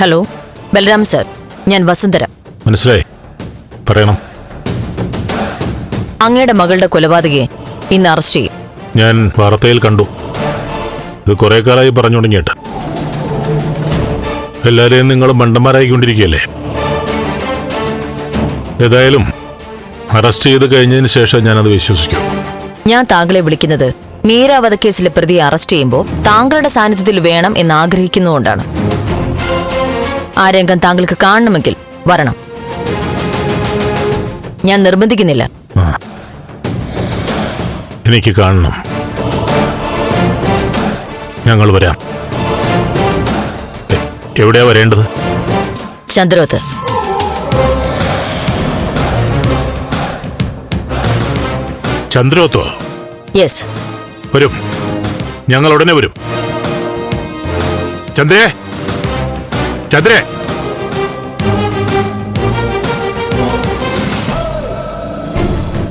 Hello Balaram sir. ഞാൻ വസുന്ധര. മനസ്സിലായി. പറയണം. അങ്ങയുടെ മകളുടെ കൊലപാതകയെ ഇന്ന് അറസ്റ്റ് ചെയ്യും. ഞാൻ വാർത്തയിൽ കണ്ടു. ഇത് കുറെ കാലമായി പറഞ്ഞു തുടങ്ങിയിട്ട് എല്ലാവരെയും നിങ്ങൾ മണ്ടന്മാരായിക്കൊണ്ടിരിക്കുകയല്ലേ? ഏതായാലും അറസ്റ്റ് ചെയ്ത് കഴിഞ്ഞതിന് ശേഷം ഞാനത് വിശ്വസിക്കും. ഞാൻ താങ്കളെ വിളിക്കുന്നത് മീര വധക്കേസിലെ പ്രതിയെ അറസ്റ്റ് ചെയ്യുമ്പോൾ താങ്കളുടെ സാന്നിധ്യത്തിൽ വേണം എന്ന് ആഗ്രഹിക്കുന്നുകൊണ്ടാണ് ആ രംഗം താങ്കൾക്ക് കാണണമെങ്കിൽ വരണം. ഞാൻ നിർബന്ധിക്കുന്നില്ല. എനിക്ക് കാണണം. ഞങ്ങൾ വരാം. എവിടെയാ വരേണ്ടത്? ചന്ദ്രോത്ത്. ചന്ദ്രോത്തോ? യെസ് വരും. ഞങ്ങൾ ഉടനെ വരും. ചന്ദ്രേ! ചന്ദ്രേ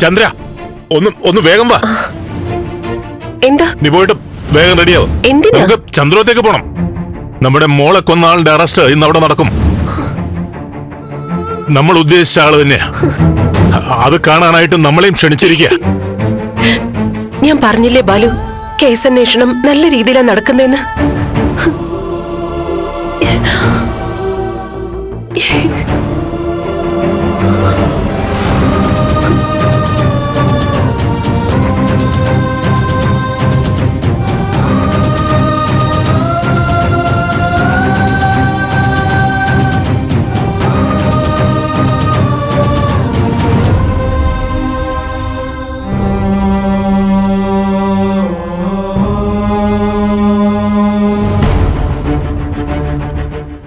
ചന്ദ്ര ഒന്ന് ഒന്ന് വേഗം വാ. എന്താ? നീ പോയിട്ട് വേഗം റെഡിയാവും? നമുക്ക് ചന്ദ്രത്തേക്ക് പോണം. നമ്മുടെ മോളെ കൊന്ന ആളുടെ അറസ്റ്റ് ഇന്ന് അവിടെ നടക്കും. നമ്മൾ ഉദ്ദേശിച്ച ആൾ തന്നെയാ. അത് കാണാനായിട്ട് നമ്മളെയും ക്ഷണിച്ചിരിക്കുക ഞാൻ പറഞ്ഞില്ലേ ബാലു കേസ് അന്വേഷണം നല്ല രീതിയിലാണ് നടക്കുന്നതെന്ന്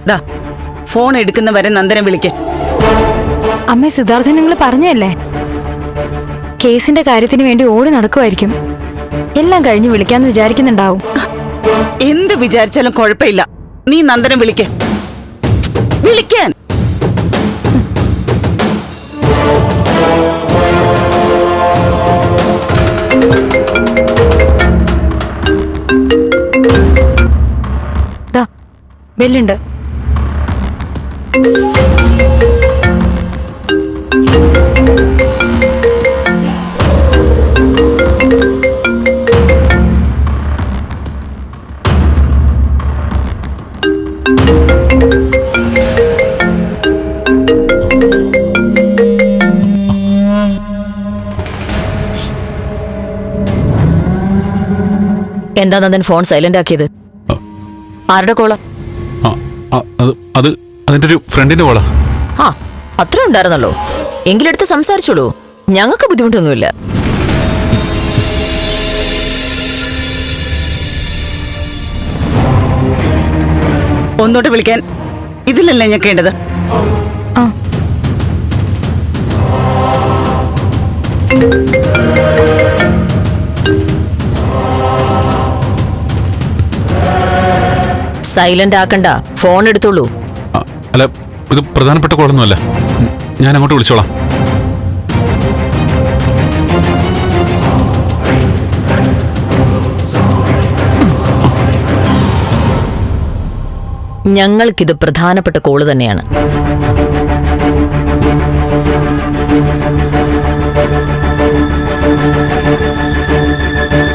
ദാ ഫോൺ എടുക്കുന്നവരെ നന്ദനെ വിളിക്ക്. അമ്മ സിദ്ധാർത്ഥൻ നിങ്ങൾ പറഞ്ഞല്ലേ കേസിന്റെ കാര്യത്തിന് വേണ്ടി ഓടി നടക്കുമായിരിക്കും. എല്ലാം കഴിഞ്ഞ് വിളിക്കാന്ന് വിചാരിക്കുന്നുണ്ടാവും. എന്ത് വിചാരിച്ചാലും കുഴപ്പമില്ല. നീ നന്ദനെ വിളിക്ക്. വിളിക്കാൻ. ദാ ബെല്ലുണ്ട്. എന്താ നന്ദൻ ഫോൺ സൈലന്റ് ആക്കിയത്? ആരുടെ കോള? ആ, ആ, അത് അത് അതിന്റെ ഒരു ഫ്രണ്ടിന്റെ കോള. ആ അത്ര ഉണ്ടായിരുന്നല്ലോ എങ്കിലെടുത്ത് സംസാരിച്ചോളൂ. ഞങ്ങൾക്ക് ബുദ്ധിമുട്ടൊന്നുമില്ല. ഒന്നോട്ട് വിളിക്കാൻ ഇതിലല്ലേ ഞെക്കേണ്ടത് ആ. സൈലന്റ് ആക്കണ്ട. ഫോൺ എടുത്തോളൂ. അല്ല ഇത് പ്രധാനപ്പെട്ട കോളൊന്നുമല്ല. ഞാൻ അങ്ങോട്ട് വിളിച്ചോളാം. ഞങ്ങൾക്കിത് പ്രധാനപ്പെട്ട കോൾ തന്നെയാണ്.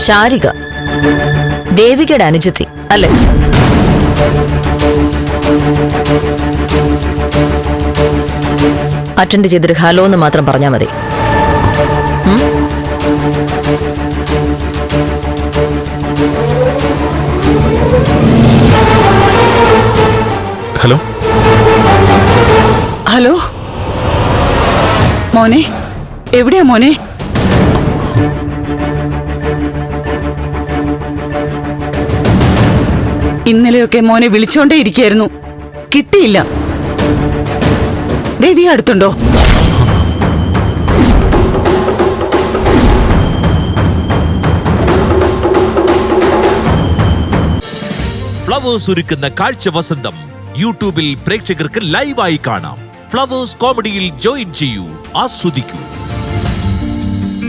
ചാരിക. ദേവികയുടെ അനുജത്തി അല്ലേ? അറ്റൻഡ് ചെയ്തിട്ട് ഹലോ എന്ന് മാത്രം പറഞ്ഞാൽ മതി. ഹലോ ഹലോ മോനെ? എവിടെയാ മോനെ? ഇന്നലെയൊക്കെ മോനെ വിളിച്ചോണ്ടേ ഇരിക്കായിരുന്നു. കിട്ടിയില്ല. ദേവി അടുത്തുണ്ടോ? ഫ്ലവേഴ്സ് ഒരുക്കുന്ന കാഴ്ച വസന്തം. യൂട്യൂബിൽ പ്രേക്ഷകർക്ക് ലൈവായി കാണാം. ഫ്ലവേഴ്സ് കോമഡിയിൽ ജോയിൻ ചെയ്യൂ ആസ്വദിക്കൂ.